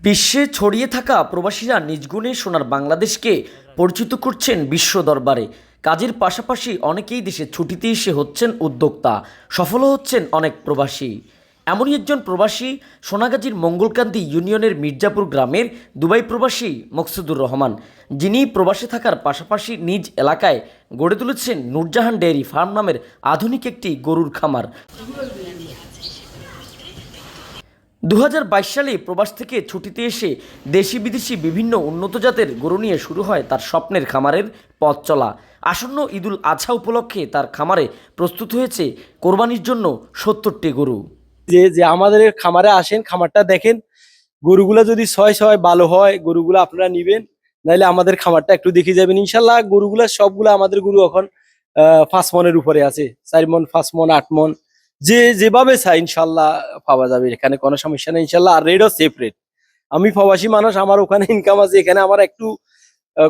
বিশ্বে ছড়িয়ে থাকা প্রবাসীরা নিজ গুণে সোনার বাংলাদেশকে পরিচিত করছেন বিশ্ব দরবারে। কাজের পাশাপাশি অনেকেই দেশে ছুটিতে এসে হচ্ছেন উদ্যোক্তা সফল হচ্ছেন অনেক প্রবাসী। এমনই একজন প্রবাসী সোনাগাজীর মঙ্গলকান্দি ইউনিয়নের মির্জাপুর গ্রামের দুবাই প্রবাসী মকসুদুর রহমান, যিনি প্রবাসে থাকার পাশাপাশি নিজ এলাকায় গড়ে তুলেছেন নূরজাহান ডেয়ারি ফার্ম নামের আধুনিক একটি গরুর খামার। দু হাজার বাইশ সালে প্রবাস থেকে ছুটিতে এসে দেশি বিদেশি বিভিন্ন উন্নত জাতের গরু নিয়ে শুরু হয় তার স্বপ্নের খামারের পথ চলা। আসন্ন ঈদুল আছা উপলক্ষে তার খামারে প্রস্তুত হয়েছে কোরবানির জন্য সত্তরটি গরু। যে যে আমাদের খামারে আসেন, খামারটা দেখেন, গরুগুলা যদি ছয় ছয় ভালো হয়, গরুগুলা আপনারা নিবেন নাইলে আমাদের খামারটা একটু দেখে যাবেন। ইনশাল্লাহ গরুগুলা সবগুলো আমাদের গরু এখন পাঁচ মনের উপরে আছে, চার মন, পাঁচ মন, আট মন যে যেভাবে চাই ইনশাল্লাহ পাওয়া যাবে, এখানে কোনো সমস্যা নেই। ইনশাল্লাহ আর রেটও সেফ রেট আমি প্রবাসী মানুষ, আমার ওখানে ইনকাম আছে, এখানে আমার একটু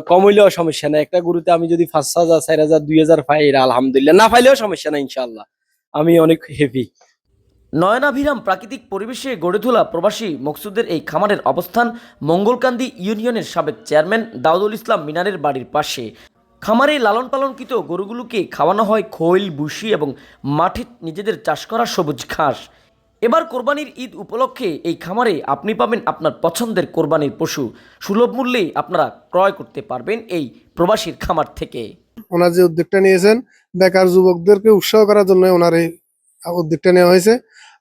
কম হইলেও সমস্যা নেই। একটা গুরুতে আমি যদি পাঁচ হাজার, চার হাজার, দুই হাজার পাই আলহামদুলিল্লাহ। না পাইলেও সমস্যা নেই ইনশাল্লাহ। আমি অনেক হেভি নয়নাভিরাম প্রাকৃতিক পরিবেশে গড়ে তোলা প্রবাসী মকসুদের এই খামারের অবস্থান মঙ্গলকান্দি ইউনিয়নের সাবেক চেয়ারম্যান দাউদুল ইসলাম মিনারের বাড়ির পাশে। খামারে লালন পালনকৃত গরুগুলোকে খাওয়ানো হয় খৈল বুসি এবং মাঠে নিজেদের চাষ করা সবুজ ঘাস। এবার কোরবানির ঈদ উপলক্ষে এই খামারে আপনি পাবেন আপনার পছন্দের কোরবানির পশু। সুলভ মূল্যে আপনারা ক্রয় করতে পারবেন এই প্রবাসীর খামার থেকে। ওনার যে উদ্যোগটা নিয়েছেন, বেকার যুবকদেরকে উৎসাহ করার জন্য ওনার এই উদ্যোগটা নেওয়া হয়েছে।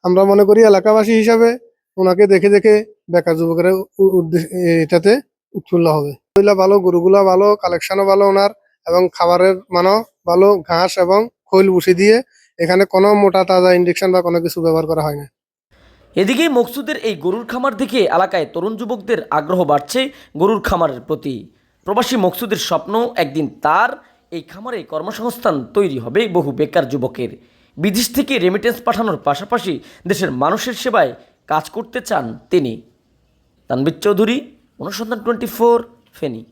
আমরা মনে করি এলাকাবাসী হিসাবে ওনাকে দেখে দেখে বেকার যুবকেরা এটাতে উৎফুল্ল হবে। ভালো, গরুগুলা ভালো কালেকশনও ভালো ওনার। এবং খাবারের মানও ভালো, ঘাস এবং খৈল বসে দিয়ে এখানে কোনো মোটা তাজা ইঞ্জেকশন বা কোনো কিছু ব্যবহার করা হয় না। এদিকে মকসুদের এই গরুর খামার দেখে এলাকায় তরুণ যুবকদের আগ্রহ বাড়ছে গরুর খামারের প্রতি। প্রবাসী মকসুদের স্বপ্ন একদিন তার এই খামারে কর্মসংস্থান তৈরি হবে বহু বেকার যুবকের। বিদেশ থেকে রেমিটেন্স পাঠানোর পাশাপাশি দেশের মানুষের সেবায় কাজ করতে চান তিনি। তানবির চৌধুরী, অনুসন্ধান টোয়েন্টি ফোর, ফেনী।